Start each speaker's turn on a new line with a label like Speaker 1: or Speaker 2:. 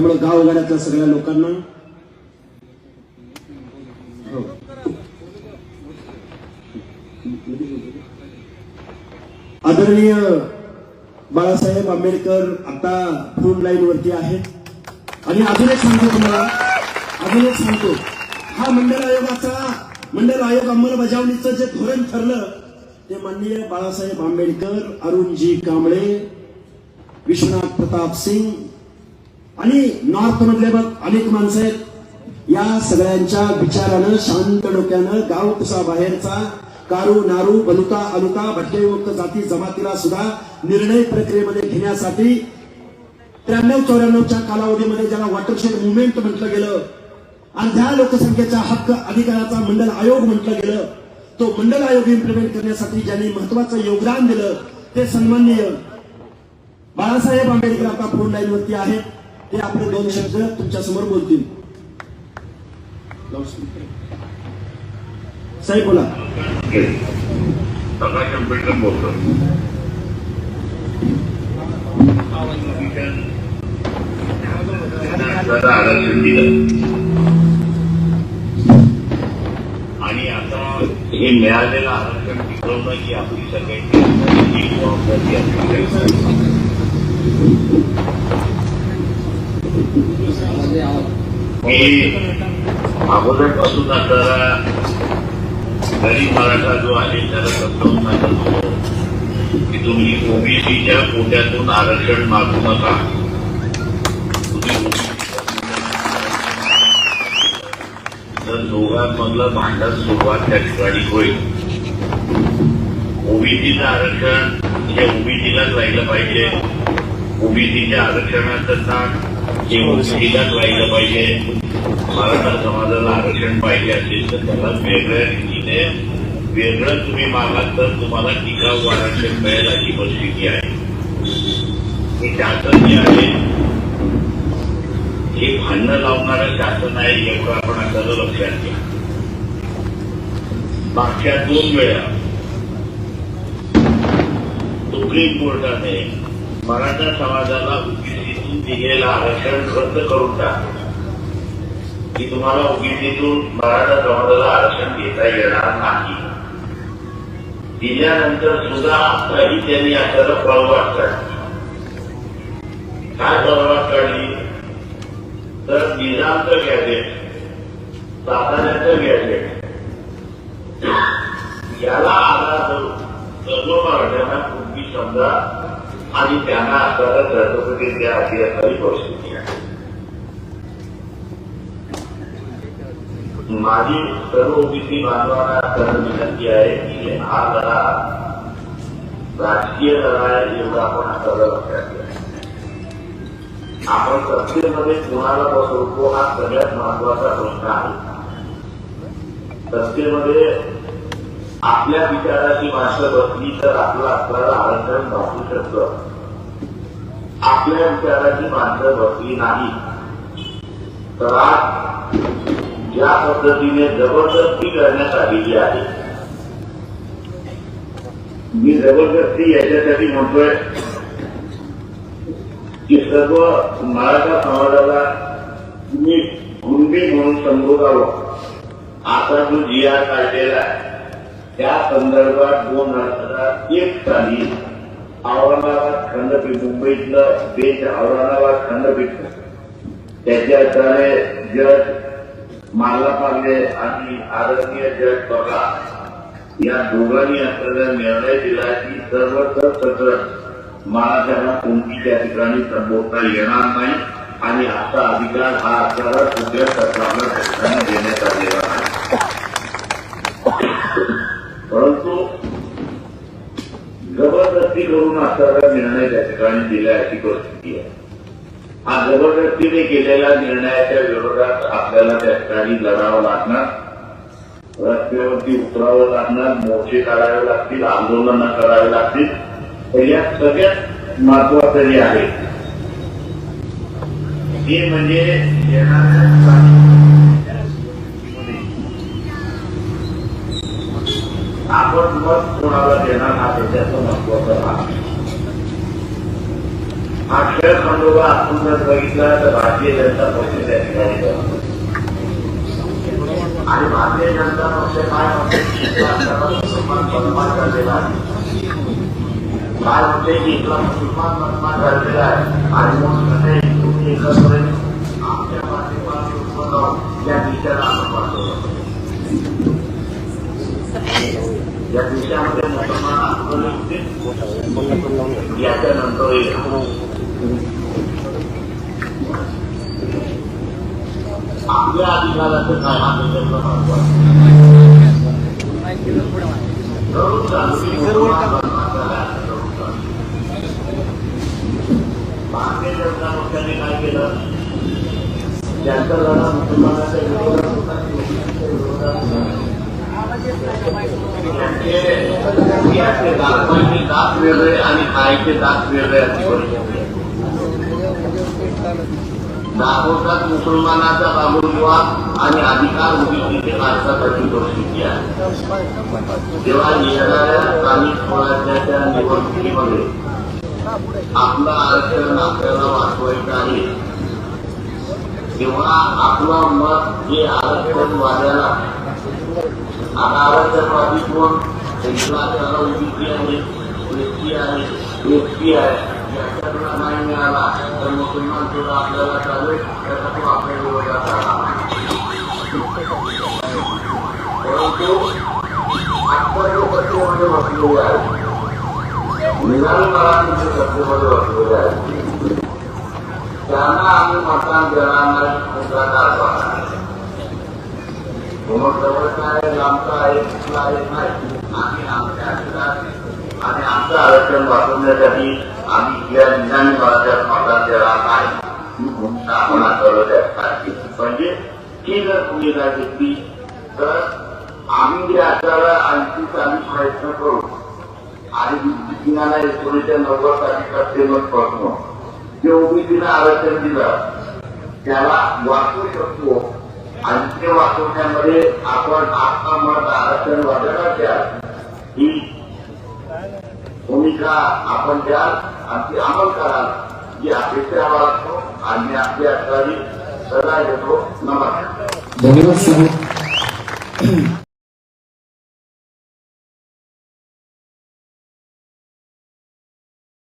Speaker 1: त्यामुळे गावगाड्यातल्या सगळ्या लोकांना हो. आदरणीय बाळासाहेब आंबेडकर आता फोन लाईन वरती आहेत. आणि अजून एक सांगतो तुम्हाला. अजून एक सांगतो. हा मंडल आयोगाचा मंडल आयोग अंमलबजावणीचं जे धोरण ठरलं ते माननीय बाळासाहेब आंबेडकर अरुणजी कांबळे विश्वनाथ प्रताप सिंग आणि नॉर्थ मधले बघ अनेक माणसं आहेत. या सगळ्यांच्या विचारानं शांत डोक्यानं गाव कसा बाहेरचा कारू नारू बलुता अलुका भटकेयुक्त जाती जमातीला सुद्धा निर्णय प्रक्रियेमध्ये घेण्यासाठी त्र्याण्णव चौऱ्याण्णवच्या कालावधीमध्ये ज्याला वॉटरशेड मुवमेंट म्हटलं गेलं अर्ध्या लोकसंख्येचा हक्क अधिकाराचा मंडल आयोग म्हटलं गेलं तो मंडल आयोग इम्प्लिमेंट करण्यासाठी ज्यांनी महत्वाचं योगदान दिलं ते सन्माननीय बाळासाहेब आंबेडकर आता फोन लाईन वरती आहेत. ते आपले दोन शब्द तुमच्या समोर बोलतील. साहेब बोला.
Speaker 2: प्रकाश आंबेडकर बोलतो. आरक्षण दिलं आणि आता हे मिळालेलं आरक्षण टिकवणं ही आपली सगळ्यांची जबाबदारी असली अगोदरपासून आता गरीब मराठा जो आहे त्याला समजावून सांगत होतो की तुम्ही ओबीसीच्या कोट्यातून आरक्षण मागू नका. तर दोघांमधलं भांडण सुरुवात त्या ठिकाणी होईल. ओबीसीचं आरक्षण हे ओबीसीलाच राहिलं पाहिजे. ओबीसीच्या आरक्षणाचं नाक हे ओबीसीलाच राहिलं पाहिजे मराठा समाजाला आरक्षण पाहिजे असेल तर त्याला वेगळ्या रीतीने वेगळं तुम्ही मागाल तर तुम्हाला टिकाऊ आरक्षण मिळेल अशी परिस्थिती आहे. हे शासन जे आहे. हे भांडणं लावणारं शासन आहे एवढं आपण आता लक्षात घ्या. मागच्या दोन वेळा सुप्रीम कोर्टाने मराठा समाजाला ओबीसीतून दिलेलं आरक्षण रद्द करून टाकलं की तुम्हाला ओबीसीतून मराठा समाजाला आरक्षण घेता येणार नाही. दिल्यानंतर सुद्धा आताही त्यांनी आपल्याला पळवाट काढली काय पळवाट काढली तर निजामचं गॅजेट साताऱ्याचं गॅजेट याला आला तर सर्व मराठ्यांना पूर्वी समजा आणि त्यांना आता सर्टिफिकेट द्या अशी असावी परिस्थिती आहे. माझी सर्व ओबीसी बांधवांना असताना विनंती आहे की हा लढा राजकीय लढा आहे एवढा आपण आता लक्षात घ्या आपण सत्तेमध्ये कुणाला बसवतो हा सगळ्यात महत्त्वाचा प्रश्न आहे. सत्तेमध्ये आपल्या विचाराची माणसं बसली तर आपलं आपल्याला आरक्षण भासू शकतं. आपल्या विचाराची माणसं बसली नाही. तर आज ज्या पद्धतीने जबरदस्ती करण्यात आलेली आहे मी जबरदस्ती याच्यासाठी म्हणतोय की सर्व मराठा समाजाला मी कुणबी म्हणून संबोधावं. आता जो जी आर काढलेला आहे त्या संदर्भात दोन हजार एक साली औरंगाबाद खंडपीठ मुंबईतलं बेंच औरंगाबाद खंडपीठ. त्याच्या आधारे जज माला पांडे आणि आदरणीय जज बघा या दोघांनी आपल्याला निर्णय दिला की सर्व सकट मराठ्यांना कोणती त्या ठिकाणी संबोधता येणार नाही आणि आता अधिकार हा आपल्याला सगळ्या सरकारला देण्यात आलेला नाही परंतु जबरदस्ती करून निर्णय त्या ठिकाणी दिला अशी परिस्थिती आहे? हा जबरदस्तीने केलेल्या निर्णयाच्या विरोधात आपल्याला त्या ठिकाणी लढावं लागणार. रस्त्यावरती उतरावं लागणार मोर्चे काढावे लागतील आंदोलनं करावे लागतील. तर या सगळ्यात महत्वाचं जे आहे. ते म्हणजे येणाऱ्या आपण मत कोणाला देणार हा त्याच्याचा महत्वाचं भाग आहे. हा खेळ खंडोबा आपण जर बघितला तर भारतीय जनता पक्ष त्या ठिकाणी आणि भारतीय जनता पक्ष काय म्हणते? की इथला सर्व मुसलमान बदमाश झालेला आहे काय म्हणते की इथला मुसलमान बदमाश झालेला आहे आणि मग कसे तुम्ही एकत्र आमच्या पाठीमागे उत्पन्न या दिशेला आपण वाचवलं या दिशामध्ये मुसलमान आंदोलन होते याच्यानंतर येईल आपल्या अधिकाराचं काय हा त्याच्यातला महत्त्व भारतीय जनता पक्षाने काय केलं लढा मुसलमानाच्या विरोधात दात वेगळे आणि खायचे दात वेगळे. परिस्थिती दाखवतात मुसलमानाचा बाबुर्गुवा आणि अधिकार उभी भारतासाठी परिस्थिती आहे. तेव्हा येणाऱ्या स्थानिक स्वराज्याच्या निवडणुकीमध्ये आपलं आरक्षण आपल्याला वाचवायचं आहे. तेव्हा आपलं मत हे आरक्षण वाद्याला आता आरक्षणवादी कोण? त्याला उभी आहे व्यक्ती आहे व्यक्ती आहे. नाही मिळाला तर मुसलमान सुद्धा आपल्याला चालेल त्याचा आपल्या विरोधात परंतु आत्ता जो बसलेले बसलेले त्यांना आम्ही मतदान देणार नाही कारभार जवळचा आहे लांबचा आहे कुठला आहे नाही आम्ही आमच्या अधिकार आणि आमचं आरक्षण वाचवण्यासाठी आणि या निजामी राज्यात मतदान देणार नाही ही आहे म्हणजे ती जर भूमिका घेतली तर आम्ही या आचारा आणखी आम्ही प्रयत्न करू आणि विद्युतीनाला एकोणीसशे नव्वद साली सत्तेवर पोहोचलो जे ओबीसीला आरक्षण दिलं त्याला वाचू शकतो आणि ते वाचवण्यामध्ये आपण आपला मत आरक्षण वाटणार द्या ही भूमिका आपण द्याल आणि ती अंमल कराल ही अपेक्षा बाळगतो आणि आपली असावी सदा घेतो. नमस्कार.
Speaker 1: धन्यवाद